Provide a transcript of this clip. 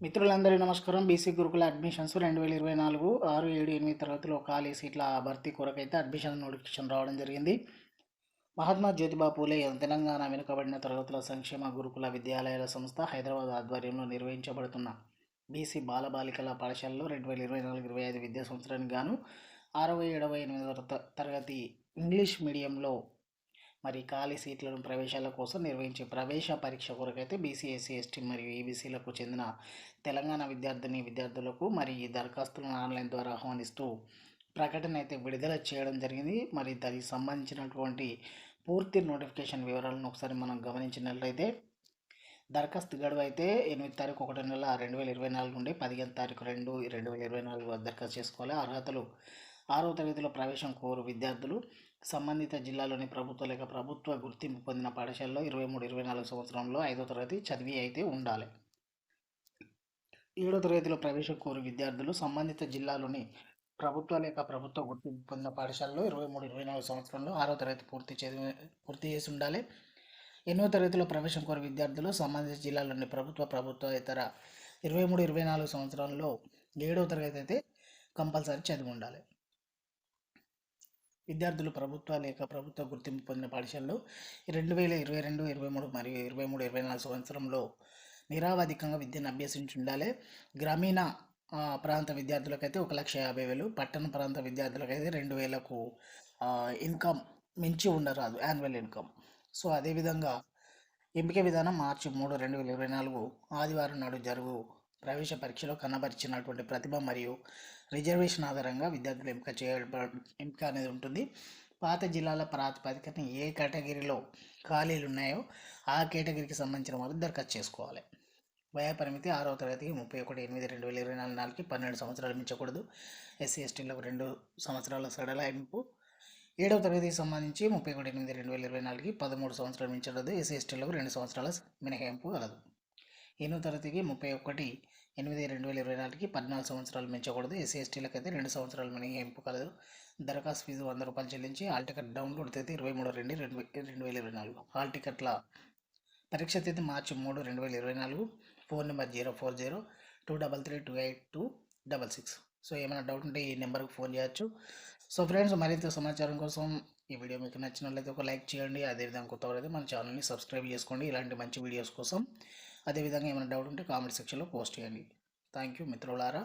మిత్రులందరికీ నమస్కారం. బీసీ గురుకుల అడ్మిషన్స్ రెండు వేల ఇరవై నాలుగు ఆరు ఏడు ఎనిమిది తరగతిలో ఖాళీ సీట్ల భర్తీ కొరకైతే అడ్మిషన్ నోటిఫికేషన్ రావడం జరిగింది. మహాత్మా జ్యోతిబా పూలే తెలంగాణ వెనుకబడిన తరగతుల సంక్షేమ గురుకుల విద్యాలయాల సంస్థ హైదరాబాద్ ఆధ్వర్యంలో నిర్వహించబడుతున్న బీసీ బాలబాలికల పాఠశాలలో రెండు వేల ఇరవై నాలుగు ఇరవై ఐదు విద్యా సంవత్సరానికి గాను అరవై ఏడవ ఎనిమిదవ తరగతి ఇంగ్లీష్ మీడియంలో మరి ఖాళీ సీట్లను ప్రవేశాల కోసం నిర్వహించే ప్రవేశ పరీక్ష కొరకైతే బీసీ ఎస్సీ ఎస్టీ మరియు ఈబీసీలకు చెందిన తెలంగాణ విద్యార్థిని విద్యార్థులకు మరి ఈ దరఖాస్తులను ఆన్లైన్ ద్వారా ఆహ్వానిస్తూ ప్రకటన అయితే విడుదల చేయడం జరిగింది. మరి దానికి సంబంధించినటువంటి పూర్తి నోటిఫికేషన్ వివరాలను ఒకసారి మనం గమనించినట్లయితే దరఖాస్తు గడువు అయితే ఎనిమిది తారీఖు ఒకటి నెల రెండు వేల ఇరవై నాలుగు నుండి పదిహేను తారీఖు రెండు రెండు వేల ఇరవై నాలుగు దరఖాస్తు చేసుకోవాలి. అర్హతలు ఆరో తరగతిలో ప్రవేశం కోరు విద్యార్థులు. సంబంధిత జిల్లాలోని ప్రభుత్వ లేక ప్రభుత్వ గుర్తింపు పొందిన పాఠశాలలో ఇరవై మూడు ఇరవై నాలుగు సంవత్సరంలో ఐదో తరగతి చదివి అయితే ఉండాలి. ఏడో తరగతిలో ప్రవేశం కోరు విద్యార్థులు సంబంధిత జిల్లాలోని ప్రభుత్వ లేక ప్రభుత్వ గుర్తింపు పొందిన పాఠశాలలో ఇరవై మూడు ఇరవై నాలుగు సంవత్సరంలో ఆరో తరగతి పూర్తి చదివి పూర్తి చేసి ఉండాలి. ఎన్నో తరగతిలో ప్రవేశం కోరు విద్యార్థులు సంబంధిత జిల్లాలోని ప్రభుత్వ ప్రభుత్వ ఇతర ఇరవై మూడు ఇరవై నాలుగు సంవత్సరాల్లో ఏడవ తరగతి అయితే కంపల్సరీ చదివి ఉండాలి. విద్యార్థులు ప్రభుత్వ లేక ప్రభుత్వ గుర్తింపు పొందిన పాఠశాలలో రెండు వేల ఇరవై రెండు ఇరవై మూడు మరియు ఇరవై మూడు ఇరవై నాలుగు సంవత్సరంలో నిరావధికంగా విద్యను అభ్యసించి ఉండాలి గ్రామీణ ప్రాంత విద్యార్థులకైతే ఒక లక్ష యాభై వేలు పట్టణ ప్రాంత విద్యార్థులకైతే రెండు వేలకు ఇన్కమ్ మించి ఉండరాదు యాన్యువల్ ఇన్కమ్. సో అదేవిధంగా ఎంపిక విధానం మార్చి మూడు రెండు వేల ఇరవై నాలుగు ఆదివారం నాడు జరుగు ప్రవేశ పరీక్షలో కనబరిచినటువంటి ప్రతిభ మరియు రిజర్వేషన్ ఆధారంగా విద్యార్థులు ఎంపిక చేయబ ఎంపిక అనేది ఉంటుంది. పాత జిల్లాల ప్రాతిపదికన ఏ కేటగిరీలో ఖాళీలు ఉన్నాయో ఆ కేటగిరీకి సంబంధించిన వారు దరఖాస్తు చేసుకోవాలి. వయా పరిమితి ఆరవ తరగతికి ముప్పై ఒకటి ఎనిమిది రెండు వేల ఇరవై నాలుగు నాలుగుకి పన్నెండు సంవత్సరాలు మించకూడదు. ఎస్సీ ఎస్టీలకు రెండు సంవత్సరాల సడలాయింపు ఏడవ తరగతికి సంబంధించి ముప్పై ఒకటి ఎనిమిది రెండు వేల ఇరవై నాలుగుకి పదమూడు సంవత్సరాలు మించకూడదు. ఎస్సీ ఎస్టీలకు రెండు సంవత్సరాల మినహాయింపు కలదు. ఎనిమిది తరగతికి ముప్పై ఒకటి ఎనిమిది రెండు వేల ఇరవై నాలుగుకి పద్నాలుగు సంవత్సరాలు మించకూడదు. ఎస్సీ ఎస్టీలకు అయితే రెండు సంవత్సరాలు మినహాయింపు కలదు. దరఖాస్తు ఫీజు వంద రూపాయలు చెల్లించి హాల్ టికెట్ డౌన్లోడ్ తేదీ ఇరవై మూడు రెండు రెండు వే- రెండు వేల ఇరవై నాలుగు. హాల్ టికెట్ల పరీక్ష తేదీ మార్చి మూడు రెండు వేల ఇరవై నాలుగు. Phone number zero four zero two double three two eight two double six. So ఏమైనా డౌట్ ఉంటే ఈ నెంబర్కి ఫోన్ చేయొచ్చు. సో ఫ్రెండ్స్ మరింత సమాచారం కోసం ఈ వీడియో మీకు నచ్చినట్లయితే ఒక లైక్ చేయండి. అదేవిధంగా కొత్తవారైతే అయితే మన ఛానల్ని సబ్స్క్రైబ్ చేసుకోండి. ఇలాంటి మంచి వీడియోస్ కోసం అదేవిధంగా ఏమైనా డౌట్ ఉంటే కామెంట్ సెక్షన్లో పోస్ట్ చేయండి. థ్యాంక్ యూ మిత్రులారా.